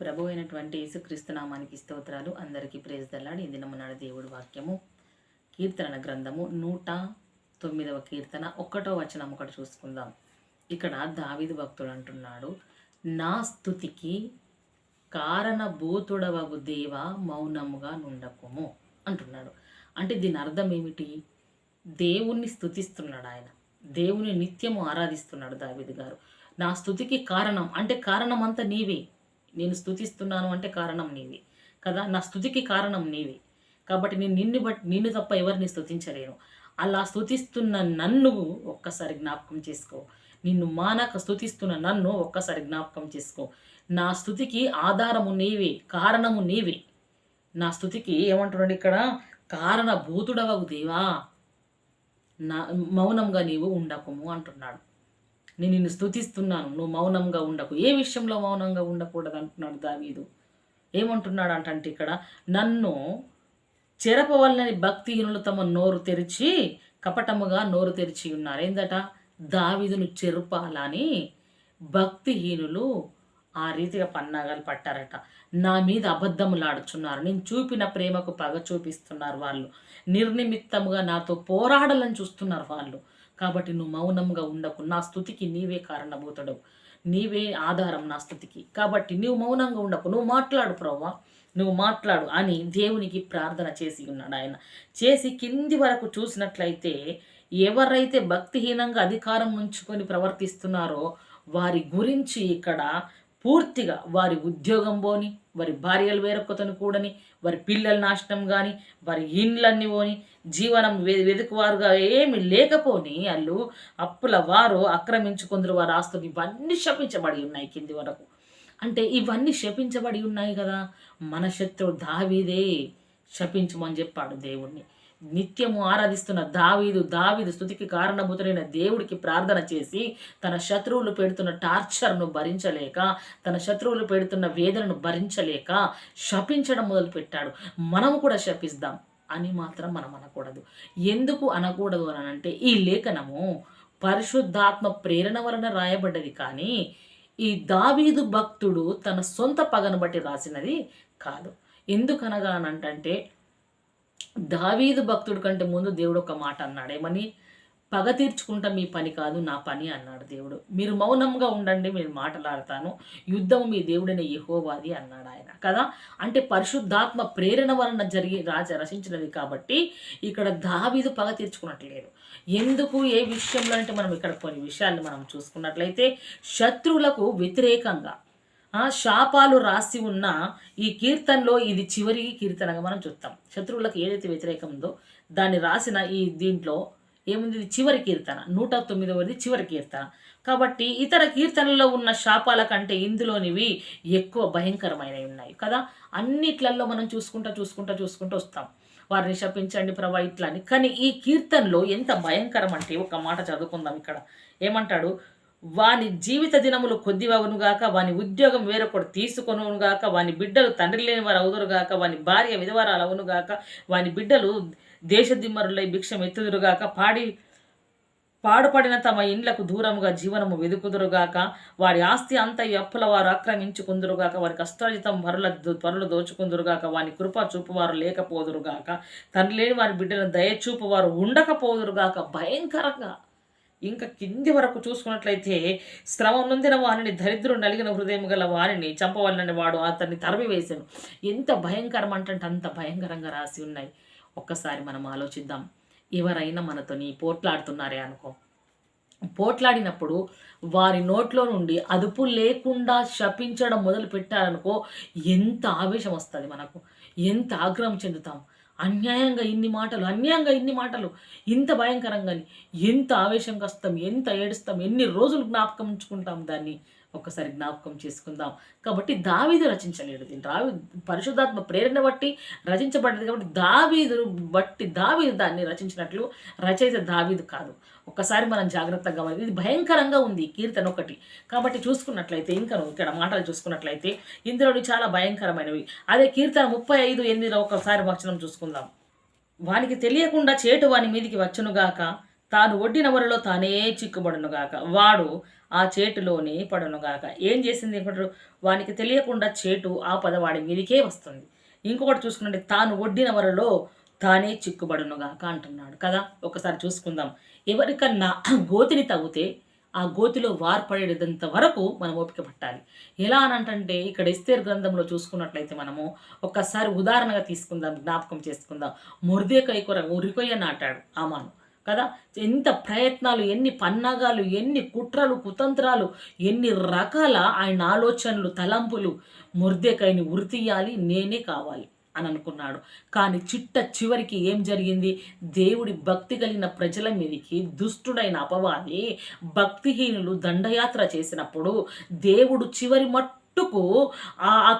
ప్రభు అయినటువంటి యేసు క్రీస్తునామానికి స్తోత్రాలు. అందరికీ ప్రేజ్ దల్లాడి ఈ దినమునాడు దేవుడి వాక్యము కీర్తన గ్రంథము నూట తొమ్మిదవ కీర్తన ఒకటో వచనం ఒకటి చూసుకుందాం. ఇక్కడ దావిదు భక్తుడు అంటున్నాడు నా స్థుతికి కారణభూతుడవగు దేవ మౌనముగా నుండకుము. అంటున్నాడు. అంటే దీని అర్థం ఏమిటి? దేవుణ్ణి స్థుతిస్తున్నాడు ఆయన. దేవుని నిత్యము ఆరాధిస్తున్నాడు దావిదు గారు. నా స్థుతికి కారణం అంటే కారణం అంతా నీవే. నేను స్థుతిస్తున్నాను అంటే కారణం నీవి. కదా? నా స్థుతికి కారణం నీవే. కాబట్టి నేను నిన్ను బట్టి నిన్ను తప్ప ఎవరిని స్థుతించలేను అలా స్థుతిస్తున్న నన్ను ఒక్కసారి జ్ఞాపకం చేసుకో. నిన్ను మానక స్థుతిస్తున్న నన్ను ఒక్కసారి జ్ఞాపకం చేసుకో. నా స్థుతికి ఆధారము నీవే కారణము నీవే. నా స్థుతికి ఏమంటున్నాడు ఇక్కడ? కారణభూతుడవగు దేవా. నా మౌనంగా నీవు ఉండకము అంటున్నాడు. నేను నిన్ను స్థుతిస్తున్నాను నువ్వు మౌనంగా ఉండకు. ఏ విషయంలో మౌనంగా ఉండకూడదు అంటున్నాడు దావీదు. ఏమంటున్నాడు అంటే ఇక్కడ నన్ను చెరపవల్లని భక్తిహీనులు తమ నోరు తెరిచి కపటముగా నోరు తెరిచి ఉన్నారు. ఏందట? దావీదును చెరుపాలని భక్తిహీనులు ఆ రీతిగా పన్నాగాలు పట్టారట. నా మీద అబద్ధములాడుచున్నారు. నేను చూపిన ప్రేమకు పగ చూపిస్తున్నారు వాళ్ళు. నిర్నిమిత్తముగా నాతో పోరాడాలని చూస్తున్నారు వాళ్ళు. కాబట్టి నువ్వు మౌనంగా ఉండకు. నా స్థుతికి నీవే కారణభూతుడు నీవే ఆధారం నా స్థుతికి. కాబట్టి నువ్వు మౌనంగా ఉండకు. నువ్వు మాట్లాడు ప్రవ్వా. నువ్వు మాట్లాడు అని దేవునికి ప్రార్థన చేసి ఉన్నాడు ఆయన. చేసి కింది వరకు చూసినట్లయితే ఎవరైతే భక్తిహీనంగా అధికారం ఉంచుకొని ప్రవర్తిస్తున్నారో వారి గురించి ఇక్కడ పూర్తిగా వారి ఉద్యోగం పోని వారి భార్యలు వేరొక్కతను కూడని వారి పిల్లల నాశనం కానీ వారి ఇండ్లన్నీ పోని జీవనం వెదుకువారుగా వెతుకువారుగా ఏమి లేకపోని వాళ్ళు అప్పుల వారు ఆక్రమించుకుందరు వారి ఆస్తులు ఇవన్నీ శపించబడి ఉన్నాయి కింది వరకు. అంటే ఇవన్నీ శపించబడి ఉన్నాయి కదా మన శత్రువు దావీదే శపించమని చెప్పాడు దేవుణ్ణి. నిత్యము ఆరాధిస్తున్న దావీదు దావీదు స్థుతికి కారణభూతులైన దేవుడికి ప్రార్థన చేసి తన శత్రువులు పెడుతున్న టార్చర్ను భరించలేక తన శత్రువులు పెడుతున్న వేదనను భరించలేక శపించడం మొదలుపెట్టాడు. మనము కూడా శపిస్తాం అని మాత్రం మనం అనకూడదు. ఎందుకు అనకూడదు అని అంటే ఈ లేఖనము పరిశుద్ధాత్మ ప్రేరణ వలన రాయబడ్డది కానీ ఈ దావీదు భక్తుడు తన సొంత పగను బట్టి రాసినది కాదు. ఎందుకనగానంటే దావీదు భక్తుడి కంటే ముందు దేవుడు ఒక మాట అన్నాడు. ఏమని? పగ తీర్చుకుంటా మీ పని కాదు నా పని అన్నాడు దేవుడు. మీరు మౌనంగా ఉండండి మీరు మాట్లాడతాను. యుద్ధం మీ దేవుడైన యహోవాది అన్నాడు ఆయన. కదా? అంటే పరిశుద్ధాత్మ ప్రేరణ వలన జరిగి రాజ రచించినది కాబట్టి ఇక్కడ దావీదు పగ తీర్చుకున్నట్లేదు. ఎందుకు? ఏ విషయంలో అంటే మనం ఇక్కడ కొన్ని విషయాలు మనం చూసుకున్నట్లయితే శత్రువులకు వ్యతిరేకంగా శాపాలు రాసి ఉన్న ఈ కీర్తనలో ఇది చివరి కీర్తనగా మనం చూస్తాం. శత్రువులకు ఏదైతే వ్యతిరేకం ఉందో దాన్ని రాసిన ఈ దీంట్లో ఏముంది? ఇది చివరి కీర్తన నూట తొమ్మిదవది చివరి కీర్తన. కాబట్టి ఇతర కీర్తనల్లో ఉన్న శాపాల కంటే ఇందులోనివి ఎక్కువ భయంకరమైనవి ఉన్నాయి కదా? అన్నిట్లలో మనం చూసుకుంటా చూసుకుంటా చూసుకుంటూ వస్తాం. వారిని శపించండి ప్రభా ఇట్లా అని. కానీ ఈ కీర్తనలో ఎంత భయంకరం అంటే ఒక మాట చదువుకుందాం ఇక్కడ. ఏమంటాడు? వాని జీవిత దినములు కొద్దివగునుగాక వాని ఉద్యోగం వేరొకడు తీసుకొనుగాక వాని బిడ్డలు తండ్రి లేని వారు అవుదురుగాక వాని భార్య విధవరాలు అవునుగాక వాని బిడ్డలు దేశదిమ్మరులై భిక్షం ఎత్తుదురుగాక పాడి పాడుపడిన తమ ఇండ్లకు దూరముగా జీవనము వెదుకుదురుగాక వారి ఆస్తి అంత అప్పుల వారు ఆక్రమించుకుందురుగాక వారి కష్టాజితం వరుల త్వరలు దోచుకుందురుగాక వాని కృప చూపువారు లేకపోదురుగాక తండ్రి లేని వారి బిడ్డలను దయచూపు వారు ఉండకపోదురుగాక భయంకరంగా. ఇంకా కింది వరకు చూసుకున్నట్లయితే స్రవం నొందిన వారిని దరిద్రుడు నలిగిన హృదయం గల వారిని చంపవలనని వాడు అతన్ని తరిమి వేశాను ఎంత భయంకరం అంటే అంత భయంకరంగా రాసి ఉన్నాయి. ఒక్కసారి మనం ఆలోచిద్దాం. ఎవరైనా మనతోని పోట్లాడుతున్నారే అనుకో. పోట్లాడినప్పుడు వారి నోట్లో నుండి అదుపు లేకుండా శపించడం మొదలు పెట్టారనుకో ఎంత ఆవేశం వస్తుంది మనకు. ఎంత ఆగ్రహం చెందుతాం. అన్యాయంగా ఇన్ని మాటలు అన్యాయంగా ఇన్ని మాటలు. ఇంత భయంకరంగా ఎంత ఆవేశం వస్తాం ఎంత ఏడుస్తాం ఎన్ని రోజులు జ్ఞాపకం ఉంచుకుంటాం దాన్ని? ఒక్కసారి జ్ఞాపకం చేసుకుందాం. కాబట్టి దావీదు రచించలేడు దీని రావి పరిశుద్ధాత్మ ప్రేరణ బట్టి రచించబడ్డది కాబట్టి దావీదును బట్టి దావీదు దాన్ని రచించినట్లు రచయిత దావీదు కాదు. ఒక్కసారి మనం జాగ్రత్తగా గమని ఇది భయంకరంగా ఉంది కీర్తన ఒకటి. కాబట్టి చూసుకున్నట్లయితే ఇంకా ఇక్కడ మాటలు చూసుకున్నట్లయితే ఇందులోని చాలా భయంకరమైనవి. అదే కీర్తన ముప్పై ఐదు ఎనిమిదిలో ఒకసారి వచనం చూసుకుందాం. వానికి తెలియకుండా చేటు వాని మీదికి వచ్చునుగాక తాను ఒడ్డిన వరలో తానే చిక్కుబడునుగాక. వాడు ఆ చేటులోనే పడనుగాక ఏం చేసింది ఇంకొకటి వానికి తెలియకుండా చేటు ఆ పదవాడి మీదికే వస్తుంది. ఇంకొకటి చూసుకుంటే తాను ఒడ్డిన వరలో తానే చిక్కుబడునుగాక అంటున్నాడు. కదా ఒకసారి చూసుకుందాం. ఎవరికన్నా గోతిని తవ్వితే ఆ గోతిలో వార్పడేదంత వరకు మనం ఓపిక పట్టాలి. ఎలా అనంటే ఇక్కడ ఇస్తేర్ గ్రంథంలో చూసుకున్నట్లయితే మనము ఒక్కసారి ఉదాహరణగా తీసుకుందాం జ్ఞాపకం చేసుకుందాం. మురిదేకై కొర ఉరికొయ్య నాటాడు ఆమాను. కదా? ఎంత ప్రయత్నాలు ఎన్ని పన్నాగాలు ఎన్ని కుట్రలు కుతంత్రాలు ఎన్ని రకాల ఆయన ఆలోచనలు తలంపులు మురిదేకాయని ఉరి తీయాలి నేనే కావాలి అని అనుకున్నాడు. కానీ చిట్ట చివరికి ఏం జరిగింది? దేవుడి భక్తి కలిగిన ప్రజల మీదకి దుష్టుడైన అపవాది భక్తిహీనులు దండయాత్ర చేసినప్పుడు దేవుడు చివరి మట్టు మట్టుకు ఆ ఆ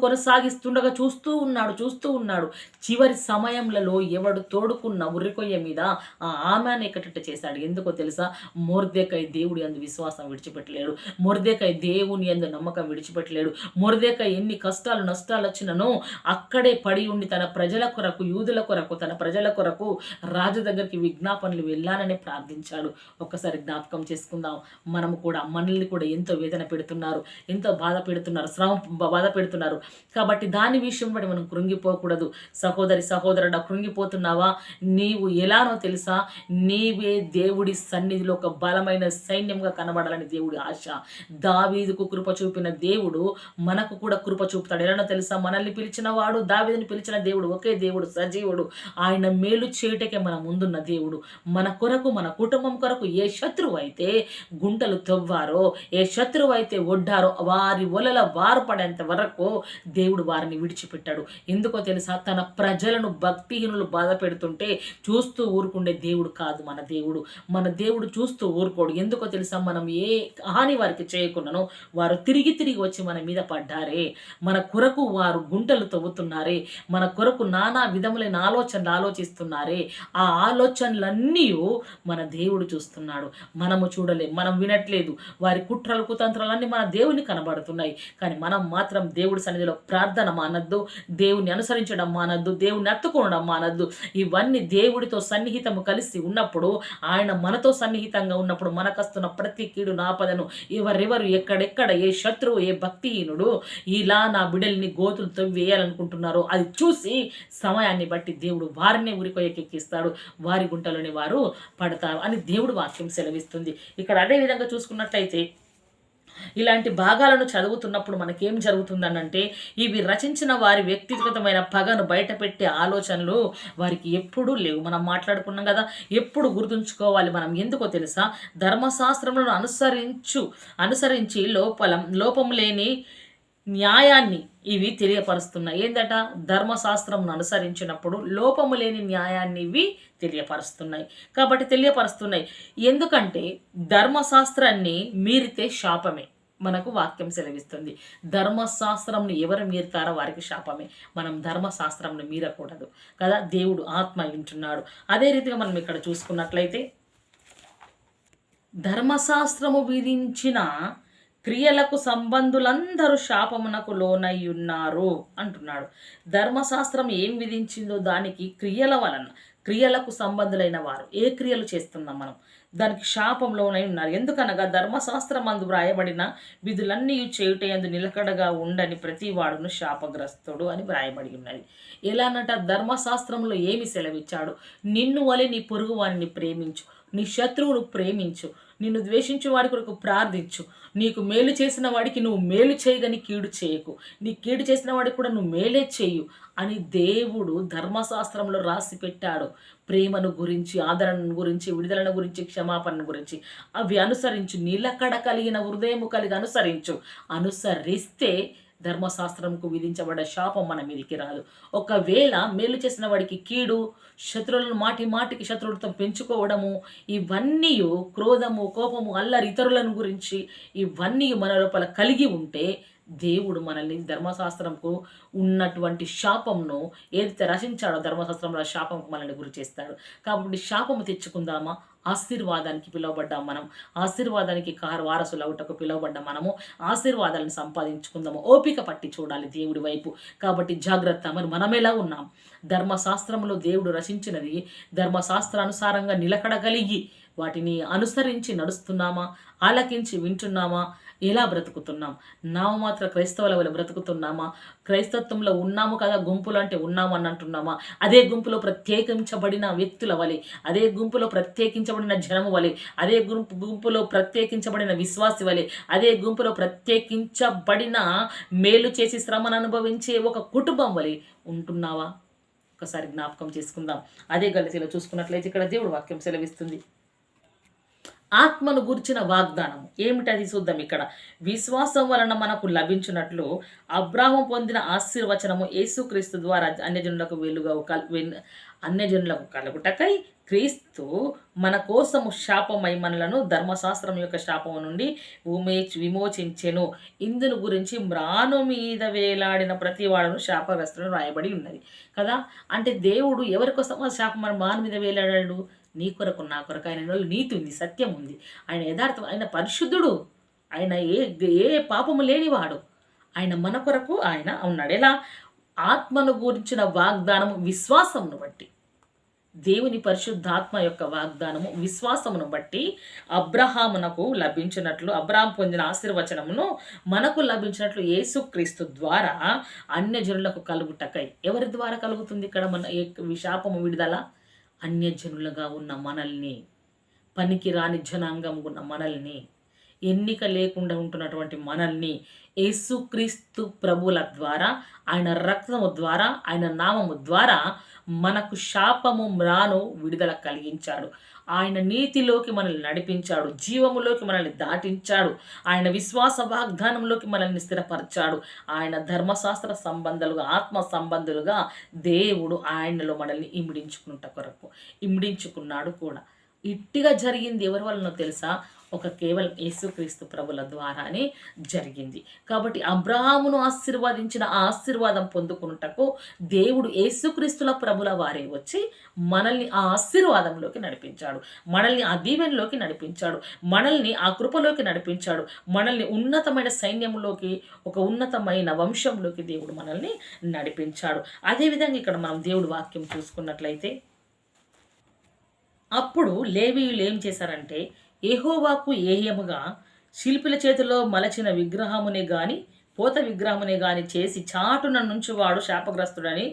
కొనసాగిస్తుండగా చూస్తూ ఉన్నాడు చూస్తూ ఉన్నాడు. చివరి సమయంలో ఎవడు తోడుకున్న ఉర్రికొయ్య మీద ఆ ఆమెను ఎక్కటట్టు చేశాడు? ఎందుకో తెలుసా? మోర్దేకై దేవుడి అందు విశ్వాసం విడిచిపెట్టలేడు. మోర్దేకై దేవుని అందు నమ్మకం విడిచిపెట్టలేడు. మోర్దేకై ఎన్ని కష్టాలు నష్టాలు వచ్చినను అక్కడే పడి ఉండి తన ప్రజల కొరకు యూదుల కొరకు తన ప్రజల కొరకు రాజు దగ్గరికి విజ్ఞాపనలు వెళ్ళాలని ప్రార్థించాడు. ఒక్కసారి జ్ఞాపకం చేసుకుందాం. మనము కూడా మనల్ని కూడా ఎంతో వేదన పెడుతున్నారు. ఎంతో బాధ పెడుతున్నారు శ్రమ బాధ పెడుతున్నారు. కాబట్టి దాని విషయం బట్టి మనం కృంగిపోకూడదు. సహోదరి సహోదరుడు కృంగిపోతున్నావా? నీవు ఎలానో తెలుసా? నీవే దేవుడి సన్నిధిలో ఒక బలమైన సైన్యంగా కనబడాలని దేవుడి ఆశ. దావీదుకు కృప చూపిన దేవుడు మనకు కూడా కృప చూపుతాడు. ఎలానో తెలుసా? మనల్ని పిలిచిన వాడు దావీదుని పిలిచిన దేవుడు ఒకే దేవుడు సజీవుడు. ఆయన మేలు చేయటకే మన ముందున్న దేవుడు. మన కొరకు మన కుటుంబం కొరకు ఏ శత్రువు అయితే గుంటలు తవ్వారో ఏ శత్రువు అయితే ఒడ్డారో వారి ఒలల వారు పడేంత వరకు దేవుడు వారిని విడిచిపెట్టాడు. ఎందుకో తెలుసా? తన ప్రజలను భక్తిహీనులు బాధ పెడుతుంటే చూస్తూ ఊరుకుండే దేవుడు కాదు మన దేవుడు. మన దేవుడు చూస్తూ ఊరుకోడు. ఎందుకో తెలుసా? మనం ఏ హాని వారికి చేయకున్నానో వారు తిరిగి తిరిగి వచ్చి మన మీద పడ్డారే. మన కొరకు వారు గుంటలు తవ్వుతున్నారే. మన కొరకు నానా విధములైన ఆలోచనలు ఆలోచిస్తున్నారే. ఆ ఆలోచనలన్నీ మన దేవుడు చూస్తున్నాడు. మనము చూడలేం. మనం వినట్లేదు. వారి కుట్రలు కుతంత్రాలన్నీ మన దేవుని కనబడుతున్నాయి. కానీ మనం మాత్రం దేవుడి సన్నిధిలో ప్రార్థన మానద్దు దేవుని అనుసరించడం మానద్దు దేవుని అత్తుకోవడం మానద్దు. ఇవన్నీ దేవుడితో సన్నిహితము కలిసి ఉన్నప్పుడు ఆయన మనతో సన్నిహితంగా ఉన్నప్పుడు మనకస్తున్న ప్రతి కీడు నాపదను ఎవరెవరు ఎక్కడెక్కడ ఏ శత్రువు ఏ భక్తిహీనుడు ఇలా నా బిడల్ని గోతులు తవ్వేయాలనుకుంటున్నారో అది చూసి సమయాన్ని బట్టి దేవుడు వారినే ఉరికొయ్యకెక్కిస్తాడు వారి గుంటలోని వారు పడతారు అని దేవుడు వాక్యం సెలవిస్తుంది. ఇక్కడ అదే విధంగా చూసుకున్నట్లయితే ఇలాంటి భాగాలను చదువుతున్నప్పుడు మనకేం జరుగుతుందనంటే ఇవి రచించిన వారి వ్యక్తిగతమైన పగను బయటపెట్టే ఆలోచనలు వారికి ఎప్పుడూ లేవు. మనం మాట్లాడుకున్నాం కదా ఎప్పుడు గుర్తుంచుకోవాలి మనం? ఎందుకో తెలుసా? ధర్మశాస్త్రములను అనుసరించు అనుసరించి లోపలం లోపం లేని న్యాయాన్ని ఇవి తెలియపరుస్తున్నాయి. ఏందట? ధర్మశాస్త్రంను అనుసరించినప్పుడు లోపము లేని న్యాయాన్ని ఇవి తెలియపరుస్తున్నాయి. కాబట్టి తెలియపరుస్తున్నాయి. ఎందుకంటే ధర్మశాస్త్రాన్ని మీరితే శాపమే. మనకు వాక్యం సెలవిస్తుంది. ధర్మశాస్త్రంను ఎవరు మీరుతారో వారికి శాపమే. మనం ధర్మశాస్త్రంను మీరకూడదు. కదా? దేవుడు ఆత్మ వింటున్నాడు అదే రీతిగా మనం ఇక్కడ చూసుకున్నట్లయితే ధర్మశాస్త్రము విధించిన క్రియలకు సంబంధులందరూ శాపమునకు లోనై ఉన్నారు అంటున్నాడు. ధర్మశాస్త్రం ఏం విధించిందో దానికి క్రియల వలన క్రియలకు సంబంధులైన వారు. ఏ క్రియలు చేస్తున్నాం మనం? దానికి శాపంలోనై ఉన్నారు. ఎందుకనగా ధర్మశాస్త్రం అందు వ్రాయబడిన విధులన్నీ చేయుటయందు నిలకడగా ఉండని ప్రతి వాడును శాపగ్రస్తుడు అని వ్రాయబడి ఉన్నది. ఎలానట? ధర్మశాస్త్రంలో ఏమి సెలవిచ్చాడు? నిన్ను వలె నీ పొరుగు వారిని ప్రేమించు నీ శత్రువును ప్రేమించు నిన్ను ద్వేషించే వాడి కొరకు ప్రార్థించు. నీకు మేలు చేసిన వాడికి నువ్వు మేలు చేయగని కీడు చేయకు. నీ కీడు చేసిన వాడికి కూడా నువ్వు మేలే చేయు అని దేవుడు ధర్మశాస్త్రంలో రాసి పెట్టాడు. ప్రేమను గురించి ఆదరణను గురించి విడుదలను గురించి క్షమాపణ గురించి అవి అనుసరించు. నిలకడ కలిగిన హృదయము కలిగి అనుసరించు. అనుసరిస్తే ధర్మశాస్త్రంకు విధించబడే శాపం మన మీదకి రాదు. ఒకవేళ మేలు చేసిన వాడికి కీడు శత్రువులను మాటి మాటికి శత్రువులతో పెంచుకోవడము ఇవన్నీ క్రోధము కోపము అల్లరి ఇతరులను గురించి ఇవన్నీ మన లోపల కలిగి ఉంటే దేవుడు మనల్ని ధర్మశాస్త్రంకు ఉన్నటువంటి శాపంను ఏదైతే రచించాడో ధర్మశాస్త్రంలో శాపం శాపంకు మనల్ని గురి చేస్తాడు. కాబట్టి శాపము తెచ్చుకుందామా? ఆశీర్వాదానికి పిలువబడ్డాం మనం. ఆశీర్వాదానికి కారు వారసులు అవుటకు మనము. ఆశీర్వాదాలను సంపాదించుకుందాము. ఓపిక పట్టి చూడాలి దేవుడి వైపు. కాబట్టి జాగ్రత్త. మరి మనం ఎలా ఉన్నాం? ధర్మశాస్త్రంలో దేవుడు రచించినది ధర్మశాస్త్రానుసారంగా నిలకడగలిగి వాటిని అనుసరించి నడుస్తున్నామా? ఆలకించి వింటున్నామా? ఎలా బ్రతుకుతున్నాం? నామమాత్ర క్రైస్తవుల వల్ల బ్రతుకుతున్నామా? క్రైస్తత్వంలో ఉన్నాము కదా గుంపులు అంటే ఉన్నామని అంటున్నామా అదే గుంపులో ప్రత్యేకించబడిన వ్యక్తుల వలె అదే గుంపులో ప్రత్యేకించబడిన జనము వలె అదే గుంపు గుంపులో ప్రత్యేకించబడిన విశ్వాసి వలె అదే గుంపులో ప్రత్యేకించబడిన మేలు చేసి శ్రమను అనుభవించే ఒక కుటుంబం వలె ఉంటున్నావా? ఒకసారి జ్ఞాపకం చేసుకుందాం. అదే గలతీలో చూసుకున్నట్లయితే ఇక్కడ దేవుడు వాక్యం సెలవిస్తుంది. ఆత్మను గుర్చిన వాగ్దానం. ఏమిటది చూద్దాం ఇక్కడ. విశ్వాసం వలన మనకు లభించినట్లు అబ్రాహం పొందిన ఆశీర్వచనము యేసుక్రీస్తు ద్వారా అన్యజనులకు వెలుగా కల్ అన్యజనులకు కలుగుటకై క్రీస్తు మన కోసము శాపమై మనలను ధర్మశాస్త్రం యొక్క శాపము నుండి ఉమే విమోచించెను. ఇందును గురించి మ్రాను మీద వేలాడిన ప్రతి వాడును శాపగ్రస్తులను రాయబడి ఉన్నది. కదా? అంటే దేవుడు ఎవరి కోసం శాపం మన మాను మీద వేలాడాడు? నీ కొరకు నా కొరకు ఆయన నీతి ఉంది సత్యం ఉంది. ఆయన యథార్థం ఆయన పరిశుద్ధుడు. ఆయన ఏ ఏ పాపము లేనివాడు. ఆయన మన కొరకు ఆయన ఉన్నాడు. ఎలా? ఆత్మను గురించిన వాగ్దానము విశ్వాసమును బట్టి. దేవుని పరిశుద్ధాత్మ యొక్క వాగ్దానము విశ్వాసమును బట్టి అబ్రహామునకు లభించినట్లు అబ్రహాం పొందిన ఆశీర్వచనమును మనకు లభించినట్లు యేసుక్రీస్తు ద్వారా అన్యజనులకు కలుగుటకై. ఎవరి ద్వారా కలుగుతుంది ఇక్కడ మన ఏ- శాపము విడుదల? అన్యజనులుగా ఉన్న మనల్ని పనికి రాని జనాంగం ఉన్న మనల్ని ఎన్నిక లేకుండా ఉంటున్నటువంటి మనల్ని యేసుక్రీస్తు ప్రభుల ద్వారా ఆయన రక్తము ద్వారా ఆయన నామము ద్వారా మనకు శాపము మ్రాను విడుదల కలిగించాడు. ఆయన నీతిలోకి మనల్ని నడిపించాడు జీవములోకి మనల్ని దాటించాడు ఆయన విశ్వాస వాగ్దానంలోకి మనల్ని స్థిరపరిచాడు. ఆయన ధర్మశాస్త్ర సంబంధాలుగా ఆత్మ సంబంధులుగా దేవుడు ఆయనలో మనల్ని ఇమిడించుకున్నట కొరకు ఇమిడించుకున్నాడు కూడా. ఇట్టిగా జరిగింది ఎవరి వలనో తెలుసా? ఒక కేవలం యేసుక్రీస్తు ప్రభుల ద్వారానే జరిగింది. కాబట్టి అబ్రహామును ఆశీర్వదించిన ఆ ఆశీర్వాదం పొందుకున్నటకు దేవుడు యేసుక్రీస్తుల ప్రభుల వారే వచ్చి మనల్ని ఆ ఆశీర్వాదంలోకి నడిపించాడు. మనల్ని ఆ దీవెనలోకి నడిపించాడు. మనల్ని ఆ కృపలోకి నడిపించాడు. మనల్ని ఉన్నతమైన సైన్యంలోకి ఒక ఉన్నతమైన వంశంలోకి దేవుడు మనల్ని నడిపించాడు. అదేవిధంగా ఇక్కడ మనం దేవుడు వాక్యం చూసుకున్నట్లయితే అప్పుడు లేవీయులు ఏం చేశారంటే ఏహోవాకు ఏహ్యముగా శిల్పుల చేతిలో మలచిన విగ్రహమునే గాని పోత విగ్రహమునే గాని చేసి చాటున నుంచి వాడు శాపగ్రస్తుడని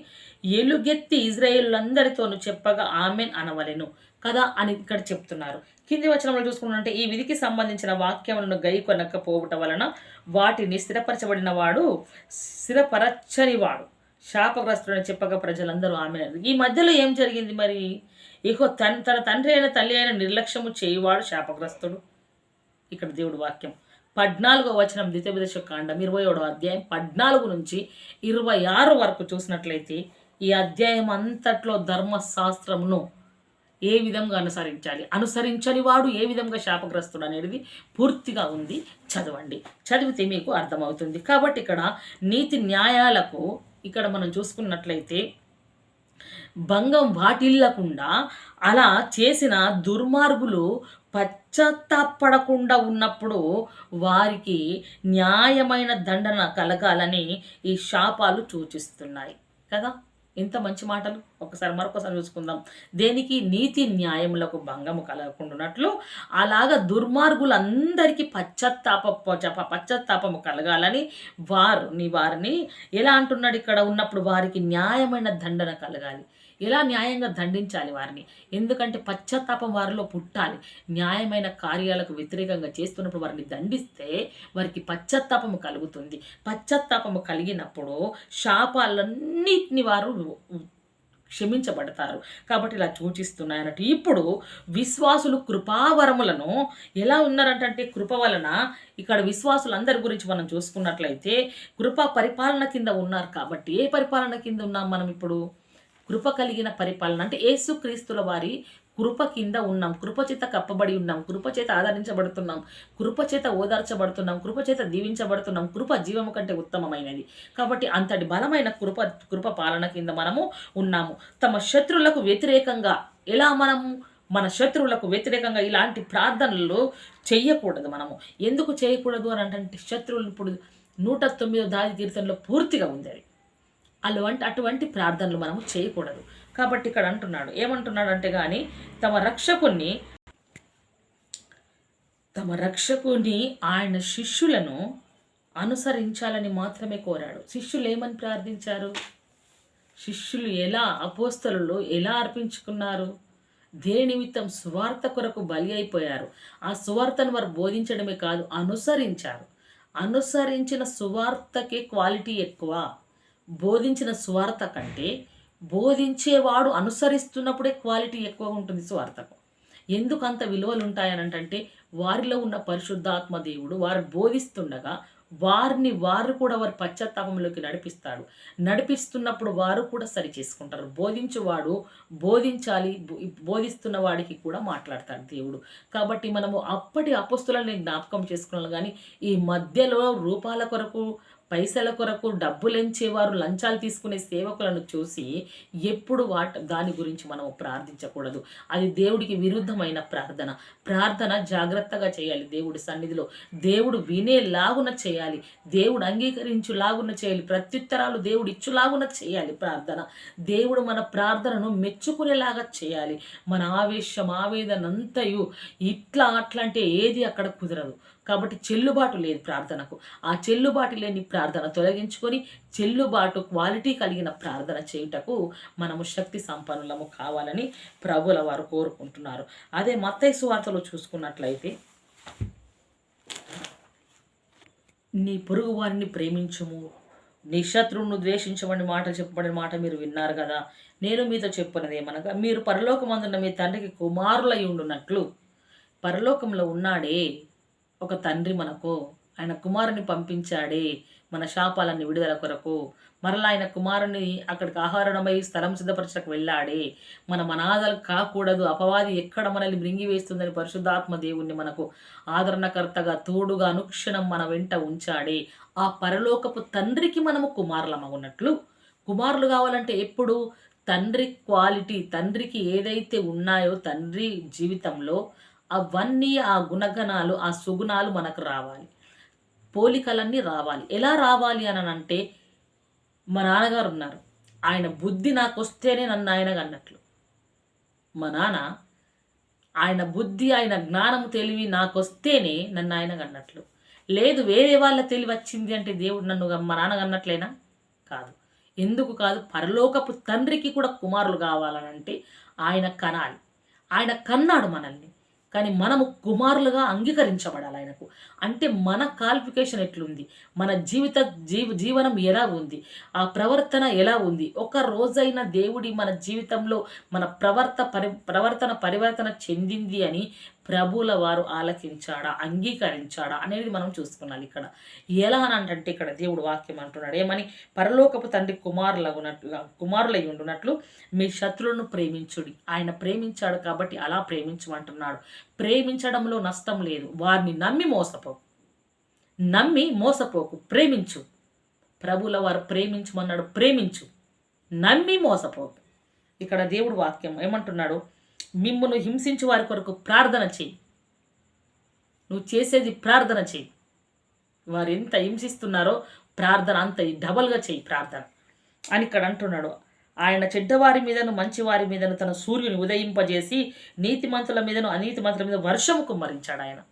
ఎలుగెత్తి ఇజ్రాయేళ్ళందరితోనూ చెప్పగా ఆమెన్ అనవలెను కదా అని ఇక్కడ చెప్తున్నారు. కింది వచనంలో చూసుకున్నట్టే ఈ విధికి సంబంధించిన వాక్యములను గై కొనకపోవటం వలన వాటిని స్థిరపరచబడిన వాడు స్థిరపరచని వాడు. శాపగ్రస్తుడని చెప్పగా ప్రజలందరూ ఆమె ఈ మధ్యలో ఏం జరిగింది మరి? ఇగో తన తన తండ్రి అయిన తల్లి అయిన నిర్లక్ష్యము చేయువాడు శాపగ్రస్తుడు. ఇక్కడ దేవుడు వాక్యం. పద్నాలుగో వచనం ద్వితీయోపదేశ కాండం ఇరవై ఏడో అధ్యాయం పద్నాలుగు నుంచి ఇరవై ఆరు వరకు చూసినట్లయితే ఈ అధ్యాయం అంతట్లో ధర్మశాస్త్రమును ఏ విధంగా అనుసరించాలి? అనుసరించని వాడు ఏ విధంగా శాపగ్రస్తుడు అనేది పూర్తిగా ఉంది. చదవండి. చదివితే మీకు అర్థమవుతుంది. కాబట్టి ఇక్కడ నీతి న్యాయాలకు ఇక్కడ మనం చూసుకున్నట్లయితే భంగం వాటిల్లకుండా అలా చేసిన దుర్మార్గులు పశ్చాత్తాపడకుండా ఉన్నప్పుడు వారికి న్యాయమైన దండన కలగాలని ఈ శాపాలు సూచిస్తున్నాయి కదా? ఎంత మంచి మాటలు? ఒకసారి మరొకసారి చూసుకుందాం. దేనికి? నీతి న్యాయములకు భంగము కలగకుండానట్లు అలాగా దుర్మార్గులందరికీ పశ్చత్తాప పశ్చత్తాపము పశ్చాత్తాపము కలగాలని వారు నీ వారిని ఎలా అంటున్నాడు ఇక్కడ? ఉన్నప్పుడు వారికి న్యాయమైన దండన కలగాలి. ఎలా న్యాయంగా దండించాలి వారిని? ఎందుకంటే పశ్చాత్తాపం వారిలో పుట్టాలి. న్యాయమైన కార్యాలకు వ్యతిరేకంగా చేస్తున్నప్పుడు వారిని దండిస్తే వారికి పశ్చాత్తాపము కలుగుతుంది. పశ్చాత్తాపము కలిగినప్పుడు శాపాలన్నిటిని వారు క్షమించబడతారు. కాబట్టి ఇలా సూచిస్తున్నాయన్నట్టు ఇప్పుడు విశ్వాసులు కృపావరములను ఎలా ఉన్నారంటే కృప వలన ఇక్కడ విశ్వాసులందరి గురించి మనం చూసుకున్నట్లయితే కృప పరిపాలన కింద ఉన్నారు కాబట్టి ఏ పరిపాలన కింద ఉన్నాం మనం ఇప్పుడు? కృప కలిగిన పరిపాలన అంటే యేసుక్రీస్తుల వారి కృప కింద ఉన్నాం కృపచేత కప్పబడి ఉన్నాం కృపచేత ఆదరించబడుతున్నాం కృపచేత ఓదార్చబడుతున్నాం కృపచేత దీవించబడుతున్నాం కృప జీవము కంటే ఉత్తమమైనది. కాబట్టి అంతటి బలమైన కృప కృప పాలన కింద మనము ఉన్నాము. తమ శత్రువులకు వ్యతిరేకంగా ఎలా మనము మన శత్రువులకు వ్యతిరేకంగా ఇలాంటి ప్రార్థనలు చేయకూడదు మనము. ఎందుకు చేయకూడదు అని అంటే శత్రువులు ఇప్పుడు నూట తొమ్మిదో దాది తీర్థంలో పూర్తిగా ఉంది అది. అటువంటి అటువంటి ప్రార్థనలు మనము చేయకూడదు. కాబట్టి ఇక్కడ అంటున్నాడు. ఏమంటున్నాడు అంటే కానీ తమ రక్షకుణ్ణి తమ రక్షకుని ఆయన శిష్యులను అనుసరించాలని మాత్రమే కోరాడు. శిష్యులు ఏమని ప్రార్థించారు? శిష్యులు ఎలా అపోస్తలు ఎలా అర్పించుకున్నారు? దేని నిమిత్తం సువార్త కొరకు బలి అయిపోయారు? ఆ సువార్తను వారు బోధించడమే కాదు అనుసరించారు. అనుసరించిన సువార్తకే క్వాలిటీ ఎక్కువ. బోధించిన సువార్త కంటే బోధించేవాడు అనుసరిస్తున్నప్పుడే క్వాలిటీ ఎక్కువ ఉంటుంది స్వార్థకు ఎందుకు అంత విలువలు ఉంటాయనంటే వారిలో ఉన్న పరిశుద్ధాత్మ దేవుడు వారు బోధిస్తుండగా వారిని వారు కూడా వారి పశ్చాత్తాపంలోకి నడిపిస్తాడు. నడిపిస్తున్నప్పుడు వారు కూడా సరి చేసుకుంటారు. బోధించువాడు బోధించాలి బోధిస్తున్న వాడికి కూడా మాట్లాడతాడు దేవుడు. కాబట్టి మనము అప్పటి అపస్తులని జ్ఞాపకం చేసుకున్నాం కానీ ఈ మధ్యలో రూపాల కొరకు పైసల కొరకు డబ్బులెంచేవారు లంచాలు తీసుకునే సేవకులను చూసి ఎప్పుడు వాట దాని గురించి మనం ప్రార్థించకూడదు. అది దేవుడికి విరుద్ధమైన ప్రార్థన. ప్రార్థన జాగ్రత్తగా చేయాలి దేవుడి సన్నిధిలో. దేవుడు వినేలాగున చేయాలి. దేవుడు అంగీకరించులాగున చేయాలి. ప్రత్యుత్తరాలు దేవుడు ఇచ్చులాగున చేయాలి ప్రార్థన. దేవుడు మన ప్రార్థనను మెచ్చుకునేలాగా చేయాలి. మన ఆవేశం ఆవేదన అంతయు ఇట్లా అట్లా అంటే ఏది అక్కడ కుదరదు. కాబట్టి చెల్లుబాటు లేదు ప్రార్థనకు. ఆ చెల్లుబాటు లేని ప్రార్థన తొలగించుకొని చెల్లుబాటు క్వాలిటీ కలిగిన ప్రార్థన చేయుటకు మనము శక్తి సంపన్నులము కావాలని ప్రభుల వారు కోరుకుంటున్నారు. అదే మత్తయ్య సువార్తలో చూసుకున్నట్లయితే నీ పొరుగు వారిని ప్రేమించుము. నీ శత్రువును ద్వేషించమని మాట చెప్పబడిన మాట మీరు విన్నారు కదా. నేను మీతో చెప్పినది ఏమనగా మీరు పరలోకమందున్న మీ తండ్రికి కుమారులై ఉండునట్లు. పరలోకంలో ఉన్నాడే ఒక తండ్రి మనకు ఆయన కుమారుని పంపించాడే మన శాపాలన్నీ విడుదల కొరకు. మరలా ఆయన కుమారుని అక్కడికి ఆహారణమై స్థలం సిద్ధపరచకు వెళ్ళాడే. మన అనాథలు కాకూడదు. అపవాది ఎక్కడ మనల్ని మృంగివేస్తుందని పరిశుద్ధాత్మ దేవుణ్ణి మనకు ఆదరణకర్తగా తోడుగా అనుక్షణం మన వెంట ఉంచాడే. ఆ పరలోకపు తండ్రికి మనము కుమారులమగున్నట్లు కుమారులు కావాలంటే ఎప్పుడు? తండ్రి క్వాలిటీ తండ్రికి ఏదైతే ఉన్నాయో తండ్రి జీవితంలో అవన్నీ ఆ గుణగణాలు ఆ సుగుణాలు మనకు రావాలి. పోలికలన్నీ రావాలి. ఎలా రావాలి అని అంటే మా నాన్నగారు ఉన్నారు. ఆయన బుద్ధి నాకు వస్తేనే నన్ను ఆయనగా అన్నట్లు. మా నాన్న ఆయన బుద్ధి ఆయన జ్ఞానం తెలివి నాకు వస్తేనే నన్ను ఆయనగా అన్నట్లు. లేదు వేరే వాళ్ళ తెలివి వచ్చింది అంటే దేవుడు నన్ను మా నాన్నగా అన్నట్లేనా? కాదు. ఎందుకు కాదు? పరలోకపు తండ్రికి కూడా కుమారులు కావాలని అంటే ఆయన కనాలి. ఆయన కన్నాడు మనల్ని. కానీ మనము కుమారులుగా అంగీకరించబడాలి ఆయనకు. అంటే మన క్వాలిఫికేషన్ ఎట్లుంది? మన జీవిత జీవ జీవనం ఎలా ఉంది? ఆ ప్రవర్తన ఎలా ఉంది? ఒక రోజైన దేవుడి మన జీవితంలో మన ప్రవర్త పరి ప్రవర్తన పరివర్తన చెందింది అని ప్రభువుల వారు ఆలకించాడా అంగీకరించాడా అనేది మనం చూసుకున్నాం ఇక్కడ. ఎలా అని అంటే ఇక్కడ దేవుడు వాక్యం అంటున్నాడు. ఏమని? పరలోకపు తండ్రి కుమారులగునట్లు కుమారులై ఉండునట్లు మీ శత్రువులను ప్రేమించుడి. ఆయన ప్రేమించాడు కాబట్టి అలా ప్రేమించమంటున్నాడు. ప్రేమించడంలో నష్టం లేదు. వారిని నమ్మి మోసపోకు నమ్మి మోసపోకు. ప్రేమించు. ప్రభుల వారు ప్రేమించమన్నాడు. ప్రేమించు. నమ్మి మోసపోకు. ఇక్కడ దేవుడు వాక్యం ఏమంటున్నాడు? మిమ్మను హింసించు వారి కొరకు ప్రార్థన చెయ్యి నువ్వు చేసేది ప్రార్థన చెయ్యి వారు ఎంత హింసిస్తున్నారో ప్రార్థన అంత డబల్గా చెయ్యి ప్రార్థన. అని ఇక్కడ అంటున్నాడు. ఆయన చెడ్డవారి మీదను మంచివారి మీదను తన సూర్యుని ఉదయింపజేసి నీతిమంతుల మీదను అనీతిమంతుల మీద వర్షము కుమ్మరించాడు ఆయన.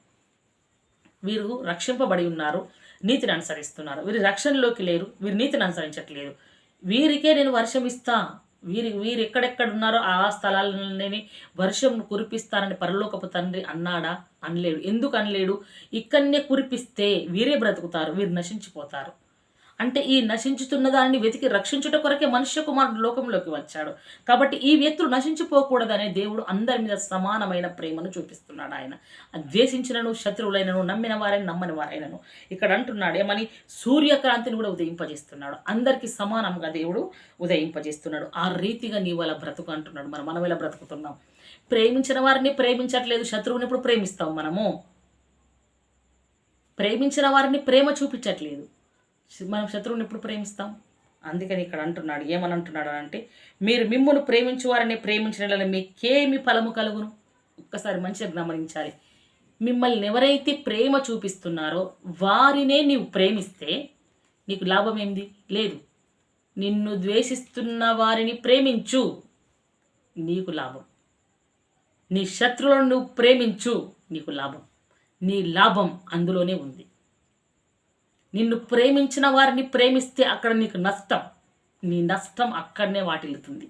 వీరు రక్షింపబడి ఉన్నారు. నీతిని అనుసరిస్తున్నారు. వీరు రక్షణలోకి లేరు. వీరు నీతిని అనుసరించట్లేదు. వీరికే నేను వర్షం ఇస్తా వీరి వీరు ఎక్కడెక్కడ ఉన్నారో ఆ స్థలాలని వర్షం కురిపిస్తానని పరలోకపు తండ్రి అన్నాడా? అనలేడు. ఎందుకు అనలేడు? ఇక్కడనే కురిపిస్తే వీరే బ్రతుకుతారు వీరు నశించిపోతారు. అంటే ఈ నశించుతున్న దాన్ని వెతికి రక్షించుట కొరకే మనుష్య కుమారుడు లోకంలోకి వచ్చాడు. కాబట్టి ఈ వ్యక్తులు నశించిపోకూడదనే దేవుడు అందరి మీద సమానమైన ప్రేమను చూపిస్తున్నాడు ఆయన. ద్వేషించినను శత్రువులైనను నమ్మిన వారైన నమ్మని వారైనను. ఇక్కడ అంటున్నాడు ఏమని? సూర్యకాంతిని కూడా ఉదయింపజేస్తున్నాడు. అందరికీ సమానంగా దేవుడు ఉదయింపజేస్తున్నాడు. ఆ రీతిగా నీవు అలా బ్రతుకు అంటున్నాడు. మనం మనం ఎలా బ్రతుకుతున్నాం? ప్రేమించిన వారిని ప్రేమించట్లేదు శత్రువుని ఇప్పుడు ప్రేమిస్తాం మనము? ప్రేమించిన వారిని ప్రేమ చూపించట్లేదు. మనం శత్రువుని ఎప్పుడు ప్రేమిస్తాం? అందుకని ఇక్కడ అంటున్నాడు. ఏమని అంటున్నాడు అంటే మీరు మిమ్మును ప్రేమించు వారిని ప్రేమించిన మీకేమి ఫలము కలుగును? ఒక్కసారి మంచిగా గమనించాలి. మిమ్మల్ని ఎవరైతే ప్రేమ చూపిస్తున్నారో వారినే నీవు ప్రేమిస్తే నీకు లాభం ఏంది? లేదు. నిన్ను ద్వేషిస్తున్న వారిని ప్రేమించు. నీకు లాభం. నీ శత్రువులను నువ్వు ప్రేమించు. నీకు లాభం. నీ లాభం అందులోనే ఉంది. నిన్ను ప్రేమించిన వారిని ప్రేమిస్తే అక్కడ నీకు నష్టం. నీ నష్టం అక్కడనే వాటిల్లుతుంది.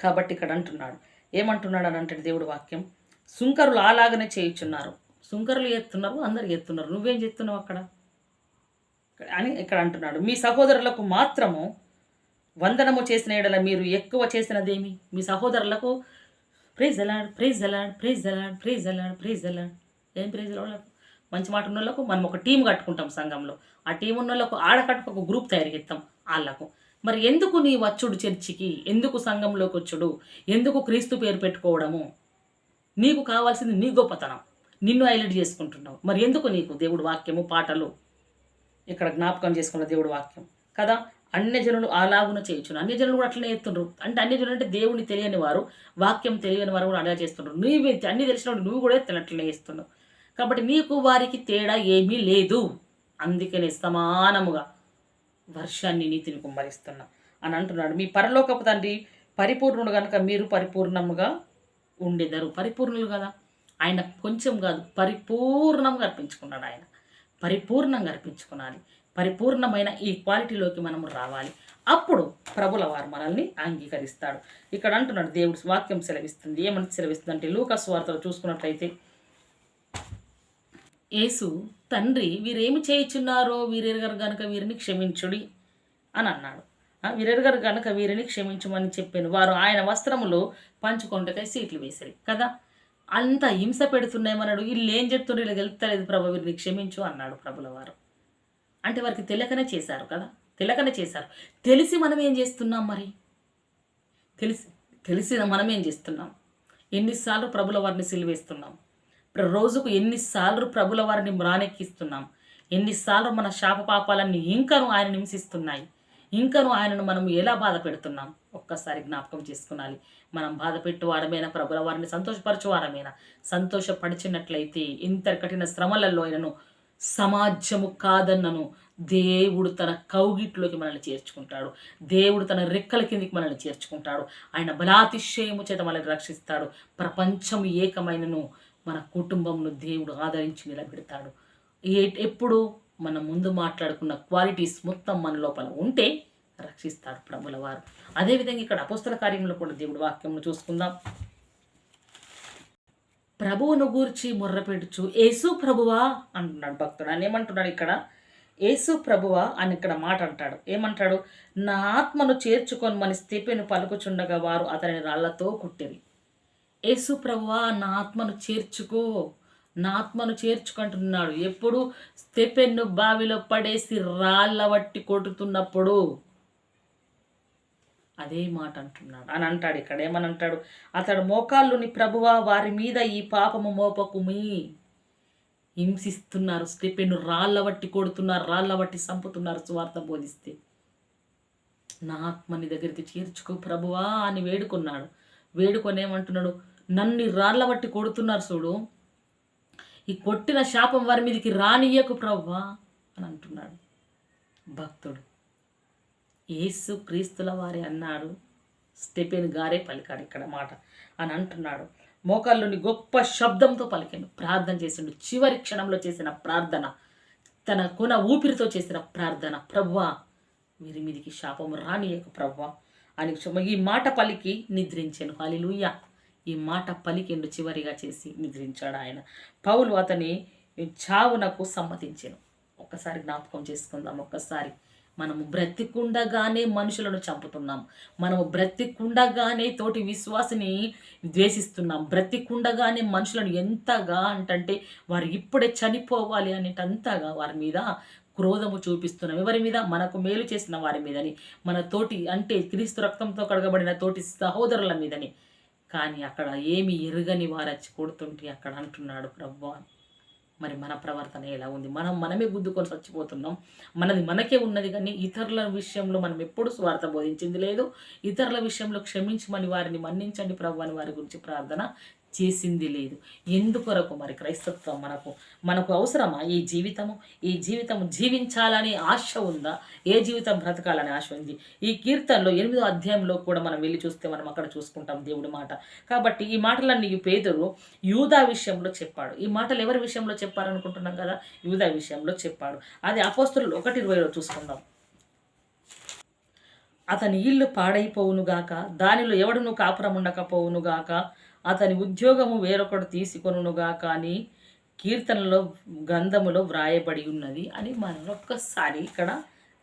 కాబట్టి ఇక్కడ అంటున్నాడు. ఏమంటున్నాడు అని అంటే దేవుడు వాక్యం? సుంకరులు అలాగనే చేయుచున్నారు. సుంకరులు ఎత్తున్నారు అందరు ఎత్తున్నారు. నువ్వేం చెప్తున్నావు అక్కడ? అని ఇక్కడ అంటున్నాడు. మీ సహోదరులకు మాత్రము వందనము చేసిన ఎడల మీరు ఎక్కువ చేసినదేమి? మీ సహోదరులకు ప్రైజ్ అలాడ్ ప్రైజ్ అలాడ్ ప్రైజ్ అలాడ్ ప్రైజ్ అలాడ్ ప్రైజ్ అలాడ్ ఏం ప్రైజ్ వాళ్ళకు మంచి మాట ఉన్న వాళ్ళకు మనం ఒక టీం కట్టుకుంటాం సంఘంలో. ఆ టీం ఉన్న వాళ్ళకు ఆడకట్టుకు ఒక గ్రూప్ తయారు చేస్తాం వాళ్ళకు మరి ఎందుకు నీ వచ్చుడు చర్చికి? ఎందుకు సంఘంలోకి వచ్చుడు? ఎందుకు క్రీస్తు పేరు పెట్టుకోవడము? నీకు కావాల్సింది నీ గొప్పతనం. నిన్ను హైలైట్ చేసుకుంటున్నావు. మరి ఎందుకు నీకు దేవుడు వాక్యము పాటలు? ఇక్కడ జ్ఞాపకం చేసుకున్న దేవుడు వాక్యం. కదా? అన్య జనులు అలాగున చేయొచ్చు అన్య జనులు కూడా అట్లనే ఎత్తుండ్రు అంటే అన్య జనులు అంటే దేవుని తెలియని వారు వాక్యం తెలియని వారు కూడా అలా చేస్తుండ్రు. నువ్వు అన్ని తెలిసిన నువ్వు కూడా అట్లనే చేస్తున్నావు. కాబట్టి నీకు వారికి తేడా ఏమీ లేదు. అందుకనే సమానముగా వర్షాన్ని నీతిని కుమ్మరిస్తున్నా. అని అంటున్నాడు. మీ పరలోకపు తండ్రి పరిపూర్ణుడు కనుక మీరు పరిపూర్ణముగా ఉండేదారు. పరిపూర్ణులు కదా? ఆయన కొంచెం కాదు పరిపూర్ణంగా అర్పించుకున్నాడు ఆయన. పరిపూర్ణంగా అర్పించుకున్నాలి పరిపూర్ణమైన ఈ క్వాలిటీలోకి మనము రావాలి. అప్పుడు ప్రభుల వారు మనల్ని అంగీకరిస్తాడు. ఇక్కడ అంటున్నాడు దేవుడు వాక్యం సెలవిస్తుంది. ఏమని సెలవిస్తుంది అంటే లూకస్ వార్తలు చూసుకున్నట్లయితే యేసు తండ్రి వీరేమి చేయుచున్నారో వీరెరగారు గనుక వీరిని క్షమించుడి అని అన్నాడు. ఆ, గనుక వీరిని క్షమించమని చెప్పాను. వారు ఆయన వస్త్రములు పంచుకొండకై సీట్లు వేసారు. కదా? అంత హింస పెడుతున్నాయమన్నాడు వీళ్ళు ఏం చెప్తున్నారు వీళ్ళకి వెళ్తలేదు ప్రభు వీరిని క్షమించు అన్నాడు ప్రభుల వారు. అంటే వారికి తెలియకనే చేశారు కదా? తెలియకనే చేశారు. తెలిసి మనం ఏం చేస్తున్నాం మరి? తెలిసి తెలిసిన మనం ఏం చేస్తున్నాం? ఎన్నిసార్లు ప్రభుల వారిని సిలివేస్తున్నాం? రోజుకు ఎన్నిసార్లు ప్రభుల వారిని మ్రానెక్కిస్తున్నాం. ఎన్నిసార్లు మన శాప పాపాలన్నీ ఇంకను ఆయన హింసిస్తున్నాయి. ఇంకను ఆయనను మనం ఎలా బాధ పెడుతున్నాం? ఒక్కసారి జ్ఞాపకం చేసుకునాలి. మనం బాధ పెట్టువారమైనా ప్రభుల వారిని సంతోషపరచువారమైనా సంతోషపరిచినట్లయితే ఇంత కఠిన శ్రమలలో ఆయనను సమాజము కాదన్నను దేవుడు తన కౌగిట్లోకి మనల్ని చేర్చుకుంటాడు. దేవుడు తన రెక్కల కిందికి మనల్ని చేర్చుకుంటాడు. ఆయన బలాతిశయము చేత మనల్ని రక్షిస్తాడు. ప్రపంచం ఏకమైనను మన కుటుంబంలో దేవుడు ఆదరించి నిలబెడతాడు. ఏ ఎప్పుడు మనం ముందు మాట్లాడుకున్న క్వాలిటీస్ మొత్తం మన లోపల ఉంటే రక్షిస్తాడు ప్రభుల వారు. అదేవిధంగా ఇక్కడ అపోస్తల కార్యంలో కూడా దేవుడు వాక్యంను చూసుకుందాం. ప్రభువును గూర్చి ముర్రపెడుచు యేసు ప్రభువా అంటున్నాడు భక్తుడు. అని ఏమంటున్నాడు ఇక్కడ? యేసు ప్రభువా అని ఇక్కడ మాట అంటాడు. ఏమంటాడు? నా ఆత్మను చేర్చుకొని మన స్థిపెను పలుకుచుండగా వారు అతని రాళ్ళతో కుట్టిరి. యేసు ప్రభువా నా ఆత్మను చేర్చుకో. నా ఆత్మను చేర్చుకుంటున్నాడు. ఎప్పుడు స్టెపెన్ను బావిలో పడేసి రాళ్ళ వట్టి కొట్టుతున్నప్పుడు అదే మాట అంటున్నాడు. అని అంటాడు ఇక్కడ. ఏమనంటాడు అతడు మోకాళ్ళుని ప్రభువా వారి మీద ఈ పాపము మోపకుమి. హింసిస్తున్నారు. స్టెపెన్ రాళ్ళ వట్టి కొడుతున్నారు రాళ్ళ వట్టి చంపుతున్నారు సువార్త బోధిస్తే. నా ఆత్మని దగ్గరికి చేర్చుకో ప్రభువా అని వేడుకున్నాడు. వేడుకొని ఏమంటున్నాడు నన్ను రాళ్ళ బట్టి కొడుతున్నారు చూడు. ఈ కొట్టిన శాపం వారి మీదకి రానియకు ప్రవ్వా అని అంటున్నాడు భక్తుడు. యేసు క్రీస్తుల వారి అన్నాడు. స్టెపెన్ గారే పలికాడు ఇక్కడ మాట అని అంటున్నాడు. మోకాళ్ళుని గొప్ప శబ్దంతో పలికాను ప్రార్థన చేసిండు. చివరి క్షణంలో చేసిన ప్రార్థన తన కొన ఊపిరితో చేసిన ప్రార్థన. ప్రవ్వా వీరి మీదికి శాపం రానియకు ప్రవ్వా. అని క్షమ- ఈ మాట పలికి నిద్రించాను. హాలిలుయ్య ఈ మాట పలికిండు చివరిగా చేసి నిద్రించాడు ఆయన. పౌలు అతని చావునకు సమ్మతించాను. ఒక్కసారి జ్ఞాపకం చేసుకుందాం. ఒక్కసారి. మనము బ్రతికుండగానే మనుషులను చంపుతున్నాం. మనము బ్రతికుండగానే తోటి విశ్వాసిని ద్వేషిస్తున్నాం. బ్రతికుండగానే మనుషులను ఎంతగా అంటే వారు ఇప్పుడే చనిపోవాలి అనేటంతగా వారి మీద క్రోధము చూపిస్తున్నాం ఎవరి మీద? మనకు మేలు చేసిన వారి మీదని. మన తోటి అంటే క్రీస్తు రక్తంతో కడగబడిన తోటి సహోదరుల మీదని. కానీ అక్కడ ఏమి ఎరుగని వారు వచ్చి కొడుతుంటే అక్కడ అంటున్నాడు ప్రభు మరి మన ప్రవర్తన ఎలా ఉంది? మనం మనమే గుద్దుకొని చచ్చిపోతున్నాం. మనది మనకే ఉన్నది కానీ ఇతరుల విషయంలో మనం ఎప్పుడు స్వార్థ బోధించింది లేదు. ఇతరుల విషయంలో క్షమించమని వారిని మన్నించండి ప్రభు అని వారి గురించి ప్రార్థన చేసింది లేదు. ఎందుకొరకు మరి క్రైస్తత్వం మనకు మనకు అవసరమా? ఈ జీవితము ఈ జీవితం జీవించాలని ఆశ ఉందా? ఏ జీవితం బ్రతకాలని ఆశ ఉంది? ఈ కీర్తనలో ఎనిమిదో అధ్యాయంలో కూడా మనం వెళ్ళి చూస్తే మనం అక్కడ చూసుకుంటాం దేవుడి మాట. కాబట్టి ఈ మాటలన్నీ పేదరు యూదా విషయంలో చెప్పాడు. ఈ మాటలు ఎవరి విషయంలో చెప్పారనుకుంటున్నాం కదా? యూదా విషయంలో చెప్పాడు. అది అపోస్తులు ఒకటి ఇరవైలో చూసుకుందాం. అతని ఇల్లు పాడైపోవునుగాక దానిలో ఎవడును కాపురం ఉండకపోవునుగాక అతని ఉద్యోగము వేరొకడు తీసుకొనుగా కానీ కీర్తనలో గంధములో వ్రాయబడి ఉన్నది అని మనం ఒక్కసారి ఇక్కడ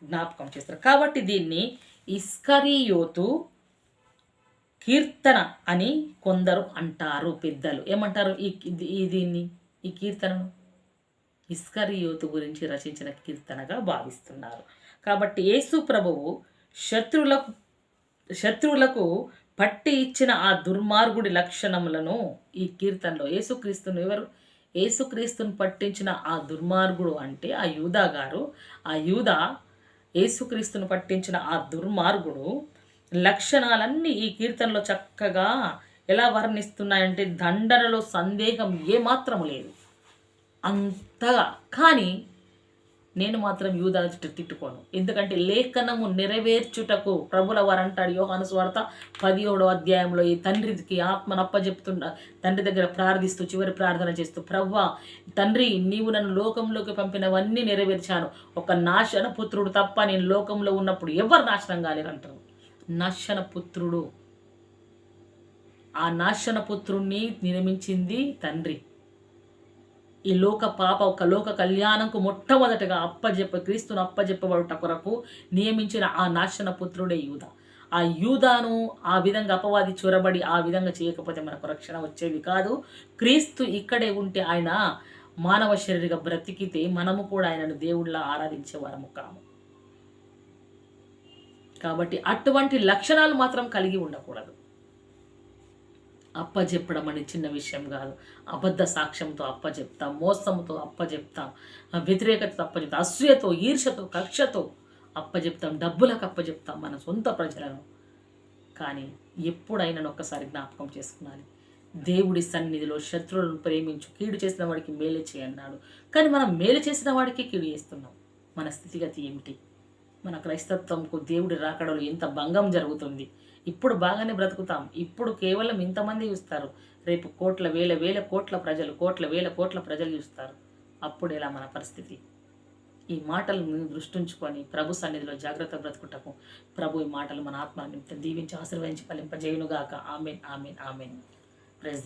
జ్ఞాపకం చేస్తారు. కాబట్టి దీన్ని ఇస్కరియోతు కీర్తన అని కొందరు అంటారు పెద్దలు. ఏమంటారు ఈ ఈ దీన్ని ఈ కీర్తనను? ఇస్కరియోతు గురించి రచించిన కీర్తనగా భావిస్తున్నారు. కాబట్టి యేసు ప్రభువు శత్రువులకు శత్రువులకు పట్టి ఇచ్చిన ఆ దుర్మార్గుడి లక్షణములను ఈ కీర్తనలో యేసుక్రీస్తును ఎవరు? యేసుక్రీస్తును పట్టించిన ఆ దుర్మార్గుడు అంటే ఆ యూదా గారు. ఆ యూదా యేసుక్రీస్తును పట్టించిన ఆ దుర్మార్గుడు లక్షణాలన్నీ ఈ కీర్తనలో చక్కగా ఎలా వర్ణిస్తున్నాయంటే దండనలో సందేహం ఏమాత్రం లేదు. అంతగా. కానీ నేను మాత్రం యూదాను తిట్టుకోను. ఎందుకంటే లేఖనము నెరవేర్చుటకు ప్రభుల వారు అంటాడు యోహాను స్వార్త పదిహేడో అధ్యాయంలో ఈ తండ్రికి ఆత్మను అప్పచెప్తున్న తండ్రి దగ్గర ప్రార్థిస్తూ చివరి ప్రార్థన చేస్తూ ప్రవ్వ తండ్రి నీవు నన్ను లోకంలోకి పంపినవన్నీ నెరవేర్చాను. ఒక నాశన పుత్రుడు తప్ప నేను లోకంలో ఉన్నప్పుడు ఎవరు నాశనం కాలేరంటారు? నాశన పుత్రుడు. ఆ నాశన పుత్రుణ్ణి నిర్మించింది తండ్రి. ఈ లోక పాప ఒక లోక కళ్యాణంకు మొట్టమొదటగా అప్పజెప్ప క్రీస్తును అప్పజెప్పబడుట కొరకు నియమించిన ఆ నాశన పుత్రుడే యూద. ఆ యూదాను ఆ విధంగా అపవాది చొరబడి ఆ విధంగా చేయకపోతే మనకు రక్షణ వచ్చేది కాదు. క్రీస్తు ఇక్కడే ఉంటే ఆయన మానవ శరీరగా బ్రతికితే మనము కూడా ఆయనను దేవుళ్ళ ఆరాధించే వారము కాము. కాబట్టి అటువంటి లక్షణాలు మాత్రం కలిగి ఉండకూడదు. అప్పచెప్పడం అని చిన్న విషయం కాదు. అబద్ధ సాక్ష్యంతో అప్పచెప్తాం మోసంతో అప్పచెప్తాం ఆ వ్యతిరేకతతో అప్పచెప్తాం అసూయతో ఈర్షతో కక్షతో అప్పచెప్తాం డబ్బులకు అప్పచెప్తాం మన సొంత ప్రజలను. కానీ ఎప్పుడైనా ఒక్కసారి జ్ఞాపకం చేసుకున్నాను. దేవుడి సన్నిధిలో శత్రువులను ప్రేమించు కీడు చేసిన వాడికి మేలు చేయన్నాడు కానీ మనం మేలు చేసిన వాడికి కీడు చేస్తున్నాం. మన స్థితిగతి ఏమిటి? మన క్రైస్తత్వంకు దేవుడి రాకడలో ఎంత భంగం జరుగుతుంది? ఇప్పుడు బాగానే బ్రతుకుతాం. ఇప్పుడు కేవలం ఇంతమంది చూస్తారు. రేపు కోట్ల వేల వేల కోట్ల ప్రజలు కోట్ల వేల కోట్ల ప్రజలు చూస్తారు. అప్పుడు ఎలా మన పరిస్థితి? ఈ మాటలను దృష్టించుకొని ప్రభు సన్నిధిలో జాగ్రత్త బ్రతుకుటకు ప్రభు ఈ మాటలు మన ఆత్మ నిమిత్తం దీవించి ఆశీర్వదించి ఫలింపజేయునుగాక. Amen amen amen. ప్రెస్